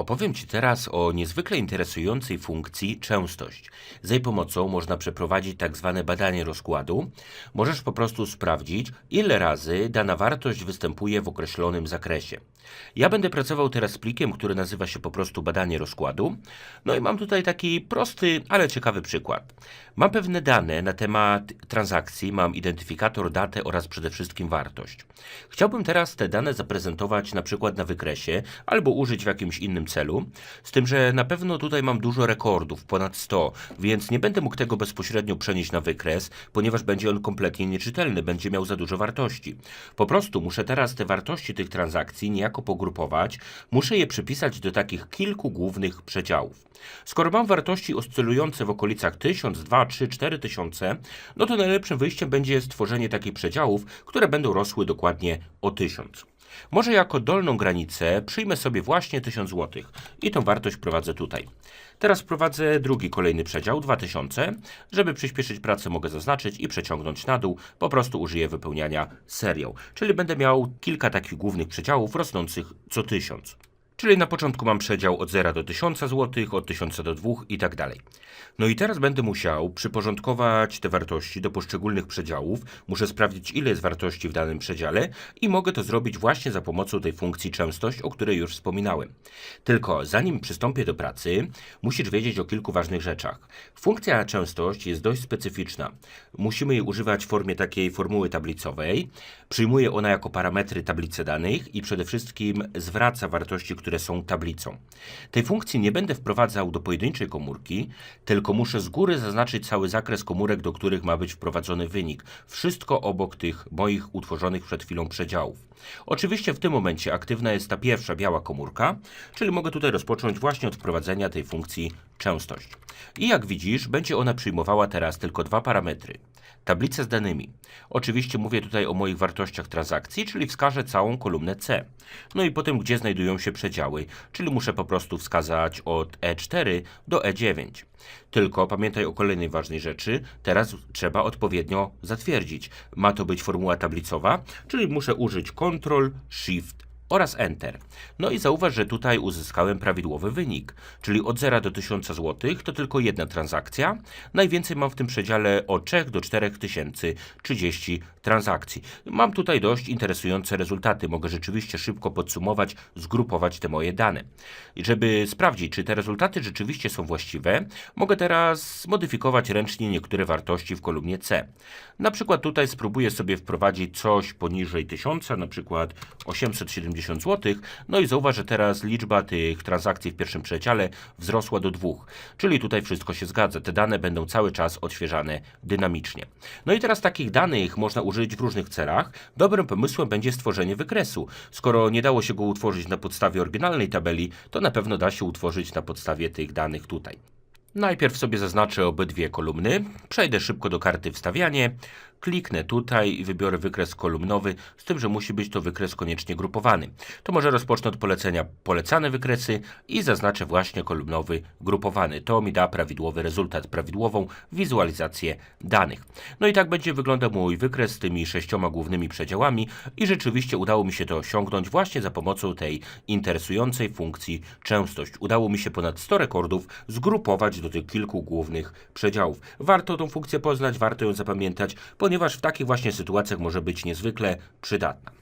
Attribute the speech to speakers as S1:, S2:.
S1: Opowiem Ci teraz o niezwykle interesującej funkcji częstość. Z jej pomocą można przeprowadzić tak zwane badanie rozkładu. Możesz po prostu sprawdzić, ile razy dana wartość występuje w określonym zakresie. Ja będę pracował teraz z plikiem, który nazywa się po prostu badanie rozkładu. No i mam tutaj taki prosty, ale ciekawy przykład. Mam pewne dane na temat transakcji, mam identyfikator, datę oraz przede wszystkim wartość. Chciałbym teraz te dane zaprezentować na przykład na wykresie albo użyć w jakimś innym celu, z tym, że na pewno tutaj mam dużo rekordów, ponad 100, więc nie będę mógł tego bezpośrednio przenieść na wykres, ponieważ będzie on kompletnie nieczytelny, będzie miał za dużo wartości. Po prostu muszę teraz te wartości tych transakcji niejako pogrupować, muszę je przypisać do takich kilku głównych przedziałów. Skoro mam wartości oscylujące w okolicach 1000, 2, 3, 4 tysiące, no to najlepszym wyjściem będzie stworzenie takich przedziałów, które będą rosły dokładnie o 1000. Może jako dolną granicę przyjmę sobie właśnie 1000 zł i tą wartość prowadzę tutaj. Teraz wprowadzę drugi kolejny przedział 2000. Żeby przyspieszyć pracę mogę zaznaczyć i przeciągnąć na dół. Po prostu użyję wypełniania serią. Czyli będę miał kilka takich głównych przedziałów rosnących co 1000. Czyli na początku mam przedział od 0 do 1000 zł, od 1000 do 2 i tak dalej. No i teraz będę musiał przyporządkować te wartości do poszczególnych przedziałów. Muszę sprawdzić, ile jest wartości w danym przedziale i mogę to zrobić właśnie za pomocą tej funkcji częstość, o której już wspominałem. Tylko zanim przystąpię do pracy, musisz wiedzieć o kilku ważnych rzeczach. Funkcja częstość jest dość specyficzna. Musimy jej używać w formie takiej formuły tablicowej. Przyjmuje ona jako parametry tablicę danych i przede wszystkim zwraca wartości, które są tablicą. Tej funkcji nie będę wprowadzał do pojedynczej komórki, tylko muszę z góry zaznaczyć cały zakres komórek, do których ma być wprowadzony wynik. Wszystko obok tych moich utworzonych przed chwilą przedziałów. Oczywiście w tym momencie aktywna jest ta pierwsza biała komórka, czyli mogę tutaj rozpocząć właśnie od wprowadzenia tej funkcji częstość. I jak widzisz, będzie ona przyjmowała teraz tylko dwa parametry. Tablicę z danymi. Oczywiście mówię tutaj o moich wartościach transakcji, czyli wskażę całą kolumnę C. No i potem, gdzie znajdują się przedziały, czyli muszę po prostu wskazać od E4 do E9. Tylko pamiętaj o kolejnej ważnej rzeczy, teraz trzeba odpowiednio zatwierdzić. Ma to być formuła tablicowa, czyli muszę użyć Ctrl, Shift oraz Enter. No i zauważ, że tutaj uzyskałem prawidłowy wynik, czyli od 0 do 1000 zł to tylko jedna transakcja. Najwięcej mam w tym przedziale od 3 do 4000 30 transakcji. Mam tutaj dość interesujące rezultaty. Mogę rzeczywiście szybko podsumować, zgrupować te moje dane. I żeby sprawdzić, czy te rezultaty rzeczywiście są właściwe, mogę teraz zmodyfikować ręcznie niektóre wartości w kolumnie C. Na przykład tutaj spróbuję sobie wprowadzić coś poniżej 1000, na przykład 870 zł. No i zauważ, że teraz liczba tych transakcji w pierwszym przedziale wzrosła do dwóch. Czyli tutaj wszystko się zgadza. Te dane będą cały czas odświeżane dynamicznie. No i teraz takich danych można użyć w różnych celach. Dobrym pomysłem będzie stworzenie wykresu. Skoro nie dało się go utworzyć na podstawie oryginalnej tabeli, to na pewno da się utworzyć na podstawie tych danych tutaj. Najpierw sobie zaznaczę obydwie kolumny, przejdę szybko do karty wstawianie, kliknę tutaj i wybiorę wykres kolumnowy, z tym, że musi być to wykres koniecznie grupowany. To może rozpocznę od polecenia polecane wykresy i zaznaczę właśnie kolumnowy grupowany. To mi da prawidłowy rezultat, prawidłową wizualizację danych. No i tak będzie wyglądał mój wykres z tymi sześcioma głównymi przedziałami i rzeczywiście udało mi się to osiągnąć właśnie za pomocą tej interesującej funkcji częstość. Udało mi się ponad 100 rekordów zgrupować do tych kilku głównych przedziałów. Warto tą funkcję poznać, warto ją zapamiętać, ponieważ w takich właśnie sytuacjach może być niezwykle przydatna.